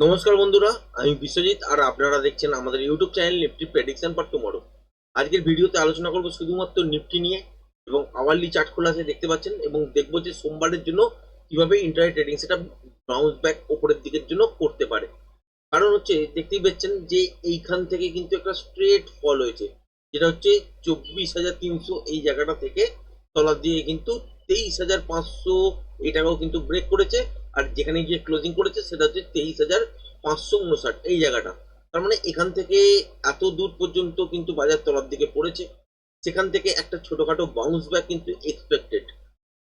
নমস্কার বন্ধুরা, আমি বিশ্বজিৎ আর আপনারা দেখছেন আমাদের YouTube channel Nifty prediction for tomorrow. আজকের ভিডিওতে আলোচনা করব শুধুমাত্র নিফটি নিয়ে এবং আওয়ারলি চার্ট খোলা আছে, দেখতে পাচ্ছেন এবং দেখব যে সোমবারের জন্য কীভাবে ইন্টারনেট ট্রেডিং সেটা বাউন্স ব্যাক ওপরের দিকের জন্য করতে পারে। কারণ হচ্ছে, দেখতেই পাচ্ছেন যে এইখান থেকে কিন্তু একটা স্ট্রেট ফল হয়েছে, যেটা হচ্ছে চব্বিশ হাজার তিনশো এই জায়গাটা থেকে তলার দিয়ে কিন্তু তেইশ হাজার পাঁচশো এই টাকাও কিন্তু ব্রেক করেছে। আর যেখানে গিয়ে ক্লোজিং করেছে সেটা হচ্ছে তেইশ হাজার পাঁচশো উনষাট, এই জায়গাটা। তার মানে এখান থেকে এত দূর পর্যন্ত কিন্তু বাজার তলার দিকে পড়েছে। সেখান থেকে একটা ছোটোখাটো বাউন্স ব্যাক কিন্তু এক্সপেক্টেড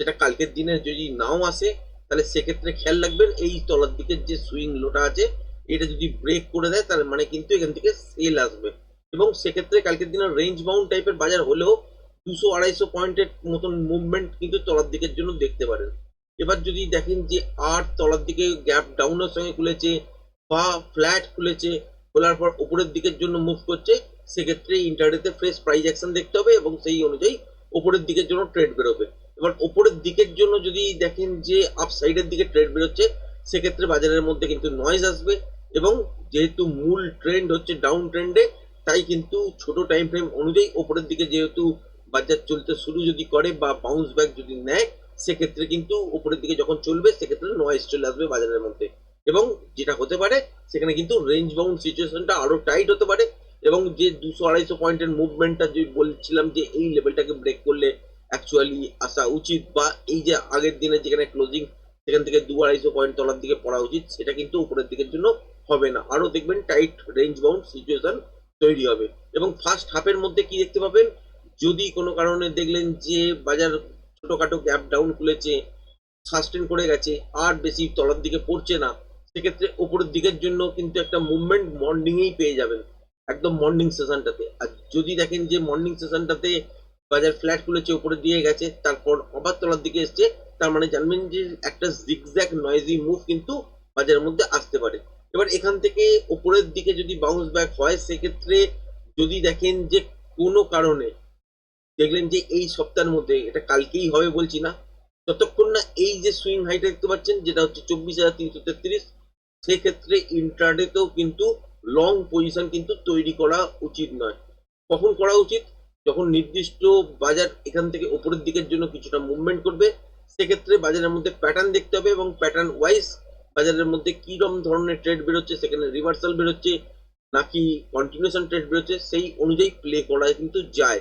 সেটা কালকের দিনে যদি নাও আসে, তাহলে সেক্ষেত্রে খেয়াল রাখবেন, এই তলার দিকের যে সুইং লোটা আছে, এটা যদি ব্রেক করে দেয়, তার মানে কিন্তু এখান থেকে সেল আসবে। এবং সেক্ষেত্রে কালকের দিনে রেঞ্জ বাউন্ড টাইপের বাজার হলেও দুশো আড়াইশো পয়েন্টের মতন মুভমেন্ট কিন্তু তলার দিকের জন্য দেখতে পারেন। এবার যদি দেখেন যে আর তলার দিকে গ্যাপ ডাউনের সঙ্গে খুলেছে বা ফ্ল্যাট খুলেছে, খোলার পর উপরের দিকের জন্য মুভ করছে, সেক্ষেত্রে ইন্টারনেটে ফ্রেশ প্রাইস অ্যাকশন দেখতে হবে এবং সেই অনুযায়ী ওপরের দিকের জন্য ট্রেড বেরোবে। এবার ওপরের দিকের জন্য যদি দেখেন যে আপ সাইডের দিকে ট্রেড বেরোচ্ছে, সেক্ষেত্রে বাজারের মধ্যে কিন্তু নয়েজ আসবে এবং যেহেতু মূল ট্রেন্ড হচ্ছে ডাউন ট্রেন্ডে তাই কিন্তু ছোট টাইম ফ্রেম অনুযায়ী ওপরের দিকে যেহেতু বাজার চলতে শুরু যদি করে বা বাউন্স ব্যাক যদি নেয় সেক্ষেত্রে কিন্তু উপরের দিকে যখন চলবে, সেক্ষেত্রে নয়েজ চলে আসবে বাজারের মধ্যে। এবং যেটা হতে পারে, সেখানে কিন্তু রেঞ্জ বাউন্ড সিচুয়েশনটা আরও টাইট হতে পারে এবং যে দুশো আড়াইশো পয়েন্টের মুভমেন্টটা যে বলছিলাম যে এই লেভেলটাকে ব্রেক করলে অ্যাকচুয়ালি আসা উচিত বা এই যে আগের দিনে যেখানে ক্লোজিং সেখান থেকে দু আড়াইশো পয়েন্ট তলার দিকে পড়া উচিত, সেটা কিন্তু উপরের দিকের জন্য হবে না। আরও দেখবেন টাইট রেঞ্জ বাউন্ড সিচুয়েশন তৈরি হবে। এবং ফার্স্ট হাফের মধ্যে কি দেখতে পাবেন? যদি কোনো কারণে দেখলেন যে বাজার ছোটখাটো গ্যাপ ডাউন খুলেছে সাস্টেন করে গেছে, আর বেশি তলার দিকে পড়ছে না। সেক্ষেত্রে ওপরের দিকের জন্য কিন্তু একটা মুভমেন্ট মর্নিংয়েই পেয়ে যাবেন, একদম মর্নিং সেশনটাতে আর যদি দেখেন যে মর্নিং সেশনটাতে বাজার ফ্ল্যাট খুলেছে উপরে দিয়ে গেছে, তারপর আবার তলার দিকে এসছে, তার মানে জানবেন যে একটা জিগজ্যাক নয়েজি মুভ কিন্তু বাজারের মধ্যে আসতে পারে। এবার এখান থেকে উপরের দিকে যদি বাউন্স ব্যাক হয়, সেক্ষেত্রে যদি দেখেন যে কোনো কারণে দেখলেন যে এই সপ্তাহের মধ্যে এটা কালকেই হবে বলছি না। যতক্ষণ না এই যে সুইং হাইটা দেখতে পাচ্ছেন, যেটা হচ্ছে চব্বিশ হাজার তিনশো তেত্রিশ, সেক্ষেত্রে ইন্টারডেতেও কিন্তু লং পজিশন কিন্তু তৈরি করা উচিত নয়। কখন করা উচিত? যখন নির্দিষ্ট বাজার এখান থেকে উপরের দিকের জন্য কিছুটা মুভমেন্ট করবে, সেক্ষেত্রে বাজারের মধ্যে প্যাটার্ন দেখতে হবে এবং প্যাটার্ন ওয়াইজ বাজারের মধ্যে কীরকম ধরনের ট্রেড বেরোচ্ছে, সেখানে রিভার্সাল বেরোচ্ছে, নাকি কন্টিনিউশন ট্রেড বেরোচ্ছে, সেই অনুযায়ী প্লে করা কিন্তু যায়।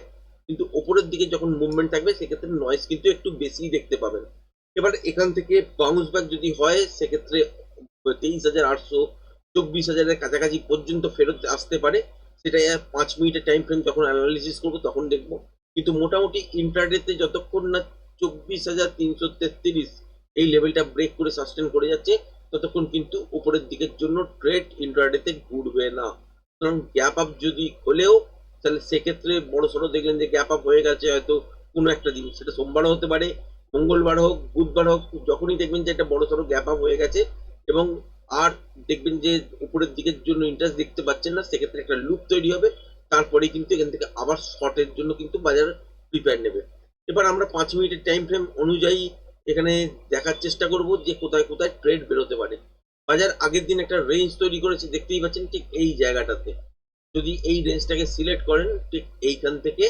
কিন্তু ওপরের দিকে যখন মুভমেন্ট থাকবে, সেক্ষেত্রে নয়েজ কিন্তু একটু বেশি দেখতে পাবেন। এবার এখান থেকে বাউন্স ব্যাক যদি হয়, সেক্ষেত্রে তেইশ হাজার আটশো, চব্বিশ হাজারের কাছাকাছি পর্যন্ত ফেরত আসতে পারে। সেটা পাঁচ মিনিটের টাইম ফ্রেম যখন অ্যানালিসিস করব, তখন দেখব। কিন্তু মোটামুটি ইন্টারডেতে যতক্ষণ না চব্বিশ হাজার তিনশো তেত্রিশ এই লেভেলটা ব্রেক করে সাস্টেন করে যাচ্ছে, ততক্ষণ কিন্তু উপরের দিকের জন্য ট্রেড ইন্টারডেতে ঘুরবে না। সুতরাং গ্যাপ আপ যদি হলেও তাহলে সেক্ষেত্রে বড় সড়ো দেখলেন যে গ্যাপ আপ হয়ে গেছে, হয়তো কোনো একটা দিন। সেটা সোমবারও হতে পারে, মঙ্গলবার হোক, বুধবার হোক, যখনই দেখবেন যে একটা বড় সড়ো গ্যাপ আপ হয়ে গেছে এবং আর দেখবেন যে উপরের দিকের জন্য ইন্টারেস্ট দেখতে পাচ্ছেন না, সেক্ষেত্রে একটা লুপ তৈরি হবে। তারপরে কিন্তু এখান থেকে আবার শর্টের জন্য কিন্তু বাজার প্রিপেয়ার নেবে। এবার আমরা পাঁচ মিনিটের টাইম ফ্রেম অনুযায়ী এখানে দেখার চেষ্টা করব যে কোথায় কোথায় ট্রেড বেরোতে পারে। বাজার আগের দিন একটা রেঞ্জ তৈরি করেছে, দেখতেই পাচ্ছেন ঠিক এই জায়গাটাতে। যদি এই রেঞ্জটাকে সিলেক্ট করেন, ঠিক এইখান থেকে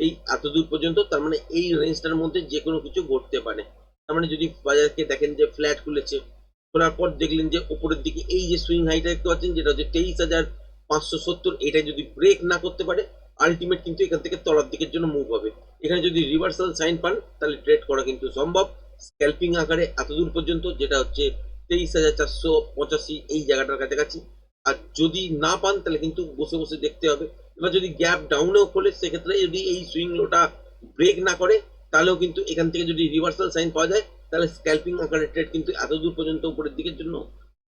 এই এত দূর পর্যন্ত, তার মানে এই রেঞ্জটার মধ্যে যে কোনো কিছু ঘটতে পারে। তার মানে যদি বাজারকে দেখেন যে ফ্ল্যাট খুলেছে, খোলার পর দেখলেন যে উপরের দিকে এই যে সুইং হাইটা দেখতে পাচ্ছেন, যেটা হচ্ছে তেইশ হাজার পাঁচশো সত্তর, এটা যদি ব্রেক না করতে পারে আলটিমেট কিন্তু এখান থেকে তলার দিকের জন্য মুভ হবে। এখানে যদি রিভার্সাল সাইন পান, তাহলে ট্রেড করা কিন্তু সম্ভব। স্ক্যাল্পিং আকারে এত দূর পর্যন্ত, যেটা হচ্ছে তেইশ হাজার চারশো পঁচাশি, এই জায়গাটার কাছাকাছি আর যদি না পান, তাহলে কিন্তু বসে বসে দেখতে হবে। এবার যদি গ্যাপ ডাউনেও খোলে, সেক্ষেত্রে যদি এই সুইং লোটা ব্রেক না করে, তাহলেও কিন্তু এখান থেকে যদি রিভার্সাল সাইন পাওয়া যায়, তাহলে স্ক্যাল্পিং আকারে ট্রেড কিন্তু এত দূর পর্যন্ত উপরের দিকের জন্য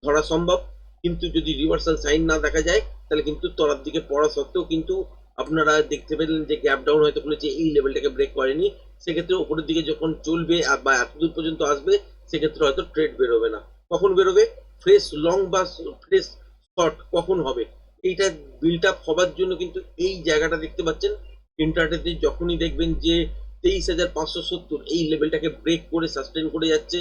ধরা সম্ভব। কিন্তু যদি রিভার্সাল সাইন না দেখা যায়, তাহলে কিন্তু তলার দিকে পড়া সত্ত্বেও কিন্তু আপনারা দেখতে পেলেন যে গ্যাপ ডাউন হয়তো খুলেছে, এই লেভেলটাকে ব্রেক করেনি। সেক্ষেত্রে উপরের দিকে যখন চলবে বা এত দূর পর্যন্ত আসবে, সেক্ষেত্রে হয়তো ট্রেড বেরোবে না। কখন বেরোবে? ফ্রেশ লং বা ফ্রেশ শর্ট কখন হবে? এইটা বিল্ড আপ হবার জন্য কিন্তু এই জায়গাটা দেখতে পাচ্ছেন। ইন্টারনেটে যখনই দেখবেন যে তেইশ হাজার পাঁচশো সত্তর এই লেভেলটাকে ব্রেক করে সাস্টেন করে যাচ্ছে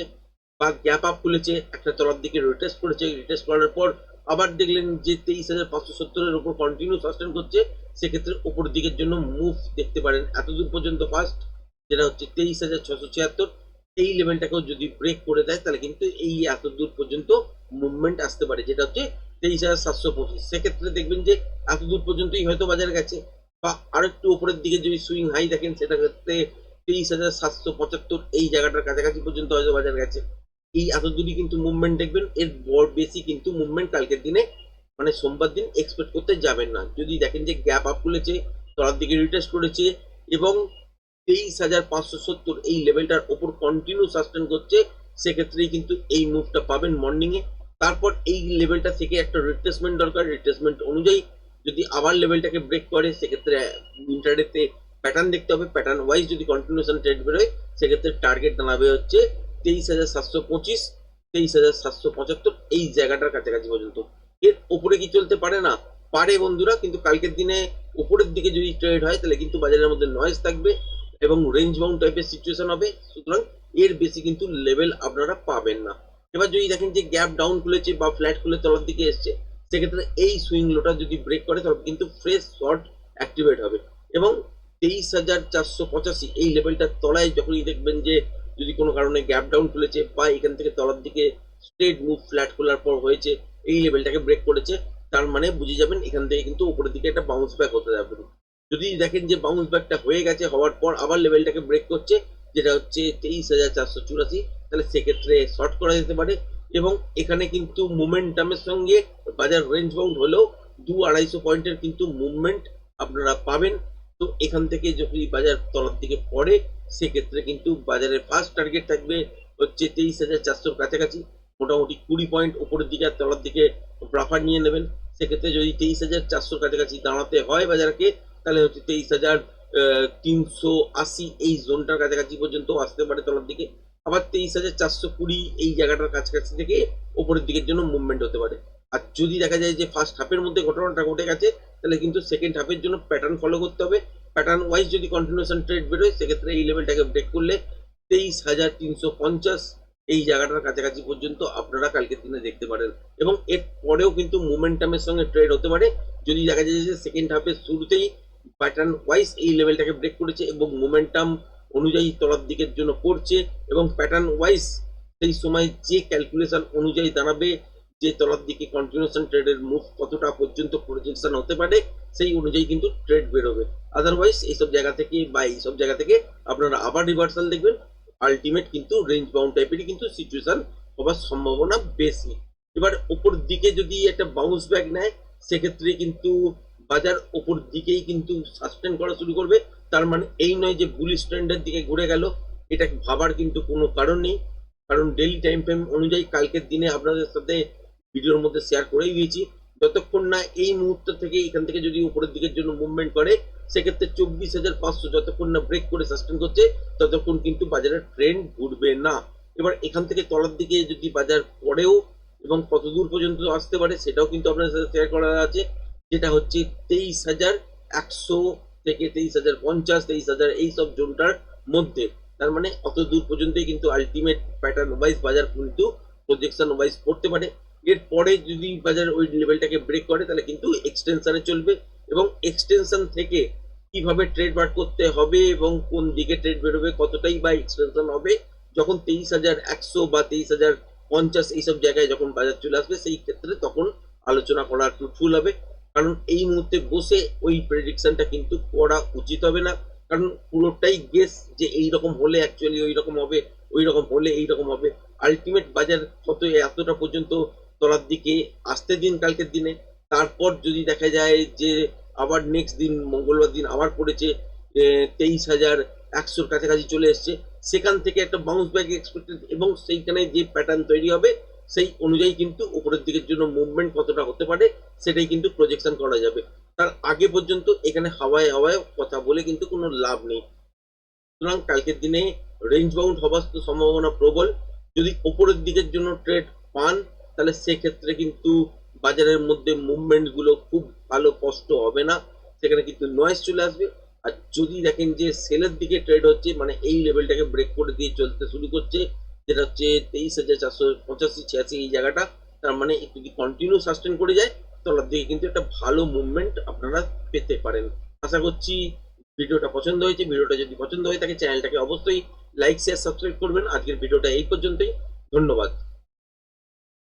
বা গ্যাপ আপ খুলেছে, একটা তলার দিকে রিটেস্ট করেছে রিটেস্ট করার পর আবার দেখলেন যে তেইশ হাজার পাঁচশো সত্তরের উপর কন্টিনিউ সাস্টেন করছে, সেক্ষেত্রে উপর দিকের জন্য মুভ দেখতে পারেন। এতদূর পর্যন্ত ফার্স্ট যেটা হচ্ছে তেইশ হাজার ছশো ছিয়াত্তর। এই লেভেলটাকেও যদি ব্রেক করে দেয়, তাহলে কিন্তু এই এত দূর পর্যন্ত মুভমেন্ট আসতে পারে, যেটা হচ্ছে তেইশ হাজার সাতশো পঁচিশ। সেক্ষেত্রে দেখবেন যে এত দূর পর্যন্তই হয়তো বাজার গেছে। বা আর একটু উপরের দিকে যদি সুইং হাই দেখেন সেটা ক্ষেত্রে তেইশ হাজার সাতশো পঁচাত্তর এই জায়গাটার কাছাকাছি পর্যন্ত হয়তো বাজার গেছে। এই এত দূরই কিন্তু মুভমেন্ট দেখবেন, এর বড় বেশি কিন্তু মুভমেন্ট কালকের দিনে মানে সোমবার দিন এক্সপেক্ট করতে যাবেন না। যদি দেখেন যে গ্যাপ আপ খুলেছে, তলার দিকে রিটেস্ট করেছে, এবং তেইশ হাজার পাঁচশো সত্তর এই লেভেলটার ওপর কন্টিনিউ সাস্টেন করছে, সেক্ষেত্রেই কিন্তু এই মুভটা পাবেন মর্নিংয়ে তারপর এই লেভেলটা থেকে একটা রিট্রেসমেন্ট দরকার। রিট্রেসমেন্ট অনুযায়ী যদি আবার লেভেলটাকে ব্রেক করে, সেক্ষেত্রে ইন্টারডেতে প্যাটার্ন দেখতে হবে। প্যাটার্ন ওয়াইজ যদি কন্টিনিউশন ট্রেড বেরোয়, সেক্ষেত্রে টার্গেট দাঁড়াবে হচ্ছে তেইশ হাজার সাতশো পঁচিশ, তেইশ হাজার সাতশো পঁচাত্তর এই জায়গাটার কাছাকাছি পর্যন্ত। এর ওপরে কি চলতে পারে না? পারে বন্ধুরা, কিন্তু কালকের দিনে উপরের দিকে যদি ট্রেড হয়, তাহলে কিন্তু বাজারের মধ্যে নয়েজ থাকবে এবং রেঞ্জ বাউন্ড টাইপের সিচুয়েশন হবে। সুতরাং এর বেশি কিন্তু লেভেল আপনারা পাবেন না। এবার যদি দেখেন যে গ্যাপ ডাউন খুলেছে বা ফ্ল্যাট খুলে তলার দিকে এসছে, সেক্ষেত্রে এই সুইং লোটা যদি ব্রেক করে তবে কিন্তু ফ্রেশ শর্ট অ্যাক্টিভেট হবে। এবং তেইশ হাজার চারশো পঁচাশি এই লেভেলটার তলায় যখনই দেখবেন যে যদি কোনো কারণে গ্যাপ ডাউন খুলেছে বা এখান থেকে তলার দিকে স্ট্রেট মুভ ফ্ল্যাট খোলার পর হয়েছে, এই লেভেলটাকে ব্রেক করেছে, তার মানে বুঝে যাবেন এখান থেকে কিন্তু উপরের দিকে একটা বাউন্স ব্যাক হতে যাবে। যদি দেখেন যে বাউন্স ব্যাকটা হয়ে গেছে হওয়ার পর আবার লেভেলটাকে ব্রেক করছে, যেটা হচ্ছে তেইশ হাজার চারশো চুরাশি তাহলে সেক্ষেত্রে শর্ট করা যেতে পারে এবং এখানে কিন্তু মোমেন্টামের সঙ্গে বাজার রেঞ্জ বাউন্ড হলেও দু আড়াইশো পয়েন্টের কিন্তু মুভমেন্ট আপনারা পাবেন। তো এখান থেকে যদি বাজার তলার দিকে পড়ে, সেক্ষেত্রে কিন্তু বাজারের ফার্স্ট টার্গেট থাকবে হচ্ছে তেইশ হাজার চারশোর কাছাকাছি। মোটামুটি কুড়ি পয়েন্ট উপরের দিকে আর তলার দিকে প্রাফার নিয়ে নেবেন। সেক্ষেত্রে যদি তেইশ হাজার চারশোর কাছাকাছি দাঁড়াতে হয় বাজারকে, তাহলে হচ্ছে তেইশ হাজার তিনশো আশি এই জোনটার কাছাকাছি পর্যন্ত আসতে পারে তলার দিকে। আবার তেইশ হাজার চারশো কুড়ি এই জায়গাটার কাছাকাছি থেকে ওপরের দিকের জন্য মুভমেন্ট হতে পারে। আর যদি দেখা যায় যে ফার্স্ট হাফের মধ্যে ঘটনাটা ঘটে গেছে, তাহলে কিন্তু সেকেন্ড হাফের জন্য প্যাটার্ন ফলো করতে হবে। প্যাটার্ন ওয়াইজ যদি কন্টিনিউশন ট্রেড বেরোয়, সেক্ষেত্রে এই লেভেলটাকে ব্রেক করলে তেইশ হাজার তিনশো পঞ্চাশ এই জায়গাটার কাছাকাছি পর্যন্ত আপনারা কালকের দিনে দেখতে পারেন। এবং এর পরেও কিন্তু মোমেন্টামের সঙ্গে ট্রেড হতে পারে। যদি দেখা যায় যে সেকেন্ড হাফের শুরুতেই প্যাটার্ন ওয়াইজ এই লেভেলটাকে ব্রেক করেছে এবং মোমেন্টাম অনুযায়ী তলার দিকের জন্য করছে এবং প্যাটার্ন ওয়াইজ সেই সময় যে ক্যালকুলেশন অনুযায়ী দাঁড়াবে, যে তলার দিকে কন্টিনিউশন ট্রেডের মুভ কতটা পর্যন্ত প্রজেকশন হতে পারে, সেই অনুযায়ী কিন্তু ট্রেড বেরোবে। আদারওয়াইজ এইসব জায়গা থেকে বা এইসব জায়গা থেকে আপনারা আবার রিভার্সাল দেখবেন। আলটিমেট কিন্তু রেঞ্জ বাউন্ড টাইপেরই কিন্তু সিচুয়েশন হবার সম্ভাবনা বেশি। এবার ওপর দিকে যদি একটা বাউন্স ব্যাক নেয়, সেক্ষেত্রে কিন্তু বাজার ওপর দিকেই কিন্তু সাস্টেন করা শুরু করবে। তার মানে এই নয় যে বুলিশ ট্রেন্ডের দিকে ঘুরে গেল এটা ভাবার কিন্তু কোনো কারণ নেই। কারণ ডেলি টাইম ফ্রেম অনুযায়ী কালকের দিনে আপনাদের সাথে ভিডিওর মধ্যে শেয়ার করেই দিয়েছি। যতক্ষণ না এই মুহূর্ত থেকে এখান থেকে যদি উপরের দিকের জন্য মুভমেন্ট করে, সেক্ষেত্রে চব্বিশ হাজার পাঁচশো যতক্ষণ না ব্রেক করে সাস্টেন করছে, ততক্ষণ কিন্তু বাজারের ট্রেন্ড ঘুরবে না। এবার এখান থেকে তলার দিকে যদি বাজার পড়েও এবং কত দূর পর্যন্ত আসতে পারে, সেটাও কিন্তু আপনাদের সাথে শেয়ার করা আছে। যেটা হচ্ছে তেইশ হাজার একশো থেকে তেইশ হাজার, পঞ্চাশ, তেইশ হাজার এই সব জোনটার মধ্যে। তার মানে অত দূর পর্যন্তই কিন্তু আলটিমেট প্যাটার্ন ওয়াইজ বাজার কিন্তু প্রজেকশন ওয়াইজ করতে পারে। এরপরে যদি বাজার ওই লেভেলটাকে ব্রেক করে, তাহলে কিন্তু এক্সটেনশনে চলবে এবং এক্সটেনশন থেকে কীভাবে ট্রেড বার করতে হবে এবং কোন দিকে ট্রেড বেরোবে, কতটাই বা এক্সটেনশন হবে, যখন তেইশ হাজার একশো বা তেইশ হাজার পঞ্চাশ এইসব জায়গায় যখন বাজার চলে আসবে, সেই ক্ষেত্রে তখন আলোচনা করা একটু ফুল হবে। কারণ এই মুহূর্তে বসে ওই প্রেডিকশনটা কিন্তু করা উচিত হবে না। কারণ পুরোটাই গেস যে এই রকম হলে অ্যাকচুয়ালি ওই রকম হবে ওই রকম হলে এই রকম হবে। আলটিমেট বাজার কত এতটা পর্যন্ত তলার দিকে আসতে দিন কালকের দিনে। তারপর যদি দেখা যায় যে আবার নেক্সট দিন, মঙ্গলবার দিন আবার পড়েছে তেইশ হাজার একশোর কাছাকাছি চলে এসছে। সেখান থেকে একটা বাউন্স ব্যাক এক্সপেক্টেড এবং সেইখানে যে প্যাটার্ন তৈরি হবে সেই অনুযায়ী কিন্তু উপরের দিকের জন্য মুভমেন্ট কতটা হতে পারে, সেটাই কিন্তু প্রজেকশন করা যাবে। তার আগে পর্যন্ত এখানে হাওয়ায় হাওয়ায় কথা বলে কিন্তু কোনো লাভ নেই। সুতরাং কালকের দিনে রেঞ্জ বাউন্ড হবার তো সম্ভাবনা প্রবল। যদি উপরের দিকের জন্য ট্রেড পান, তাহলে সেক্ষেত্রে কিন্তু বাজারের মধ্যে মুভমেন্টগুলো খুব ভালো কষ্ট হবে না। সেখানে কিন্তু নয়েস চলে আসবে। আর যদি দেখেন যে সেলের দিকে ট্রেড হচ্ছে মানে এই লেভেলটাকে ব্রেক করে দিয়ে চলতে শুরু করছে যেটা হচ্ছে তেইশ হাজার চারশো পঁচাশি ছিয়াশি এই জায়গাটা, তার মানে একটু যদি কন্টিনিউ সাস্টেন করে যায় তলার দিকে কিন্তু একটা ভালো মুভমেন্ট আপনারা পেতে পারেন। আশা করছি ভিডিওটা পছন্দ হয়েছে। ভিডিওটা যদি পছন্দ হয়ে থাকে চ্যানেলটাকে অবশ্যই লাইক শেয়ার সাবস্ক্রাইব করবেন। আজকের ভিডিওটা এই পর্যন্তই। ধন্যবাদ।